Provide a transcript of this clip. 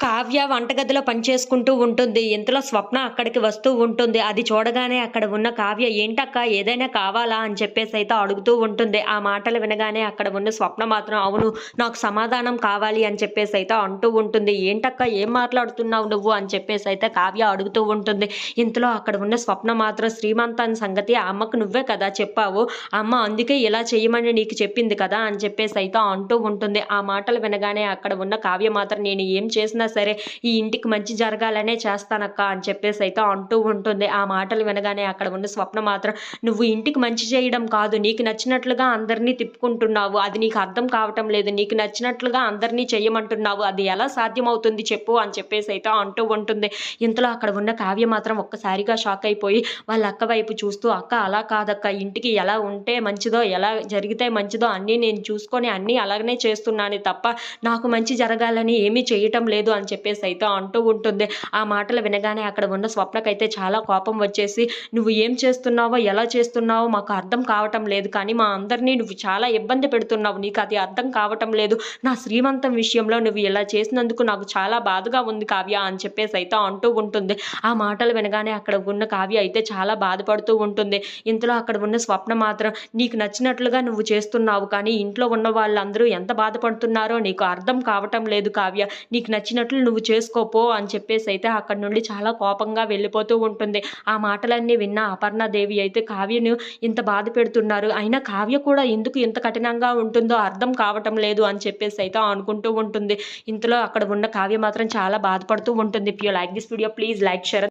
కావ్య వంటగదిలో పనిచేసుకుంటూ ఉంటుంది. ఇంతలో స్వప్న అక్కడికి వస్తూ ఉంటుంది. అది చూడగానే అక్కడ ఉన్న కావ్య ఏంటక్క ఏదైనా కావాలా? అని చెప్పేసి అయితే అడుగుతూ ఉంటుంది. ఆ మాటలు వినగానే అక్కడ ఉన్న స్వప్న మాత్రం అవును నాకు సమాధానం కావాలి అని చెప్పేసి అయితే అంటూ ఉంటుంది. ఏంటక్క ఏం మాట్లాడుతున్నావు నువ్వు? అని చెప్పేసి అయితే కావ్య అడుగుతూ ఉంటుంది. ఇంతలో అక్కడ ఉన్న స్వప్న మాత్రం శ్రీమంతాన్ సంగతి ఆ అమ్మకు నువ్వే కదా చెప్పావు. అమ్మ అందుకే ఇలా చేయమని నీకు చెప్పింది కదా అని చెప్పేసి అయితే అంటూ ఉంటుంది. ఆ మాటలు వినగానే అక్కడ ఉన్న కావ్య మాత్రం నేను ఏం చేసినా సరే ఈ ఇంటికి మంచి జరగాలనే చేస్తానక్క అని చెప్పేసి అయితే అంటూ ఉంటుంది. ఆ మాటలు వినగానే అక్కడ ఉన్న స్వప్న మాత్రం నువ్వు ఇంటికి మంచి చేయడం కాదు. నీకు నచ్చినట్లుగా అందరినీ తిప్పుకుంటున్నావు. అది నీకు అర్థం కావటం లేదు. నీకు నచ్చినట్లుగా అందరినీ చేయమంటున్నావు. అది ఎలా సాధ్యమవుతుంది చెప్పు అని చెప్పేసి అయితే అంటూ ఉంటుంది. ఇంతలో అక్కడ ఉన్న కావ్య మాత్రం ఒక్కసారిగా షాక్ అయిపోయి వాళ్ళ అక్క వైపు చూస్తూ అక్క అలా కాదక్క. ఇంటికి ఎలా ఉంటే మంచిదో ఎలా జరిగితే మంచిదో అన్నీ నేను చూసుకొని అన్నీ అలాగనే చేస్తున్నాను తప్ప నాకు మంచి జరగాలని ఏమీ చేయటం లేదు అని చెప్పేసి అయితే అంటూ ఉంటుంది. ఆ మాటలు వినగానే అక్కడ ఉన్న స్వప్నకైతే చాలా కోపం వచ్చేసి నువ్వు ఏం చేస్తున్నావో ఎలా చేస్తున్నావో మాకు అర్థం కావటం లేదు. కానీ మా అందరినీ నువ్వు చాలా ఇబ్బంది పెడుతున్నావు. నీకు అది అర్థం కావటం లేదు. నా శ్రీమంతం విషయంలో నువ్వు ఇలా చేసినందుకు నాకు చాలా బాధగా ఉంది కావ్య అని చెప్పేసి అయితే అంటూ ఉంటుంది. ఆ మాటలు వినగానే అక్కడ ఉన్న కావ్య అయితే చాలా బాధపడుతూ ఉంటుంది. ఇంతలో అక్కడ ఉన్న స్వప్న మాత్రం నీకు నచ్చినట్లుగా నువ్వు చేస్తున్నావు. కానీ ఇంట్లో ఉన్న వాళ్ళందరూ ఎంత బాధపడుతున్నారో నీకు అర్థం కావటం లేదు కావ్య. నీకు నచ్చినట్లు నువ్వు చేసుకోపో అని చెప్పేసి అయితే అక్కడ నుండి చాలా కోపంగా వెళ్ళిపోతూ ఉంటుంది. ఆ మాటలన్నీ విన్న అపర్ణాదేవి అయితే కావ్యను ఇంత బాధ పెడుతున్నారు. అయినా కావ్య కూడా ఎందుకు ఇంత కఠినంగా ఉంటుందో అర్థం కావటం లేదు అని చెప్పేసి అయితే అనుకుంటూ ఉంటుంది. ఇంతలో అక్కడ ఉన్న కావ్య మాత్రం చాలా బాధపడుతూ ఉంటుంది. If you like this video please like share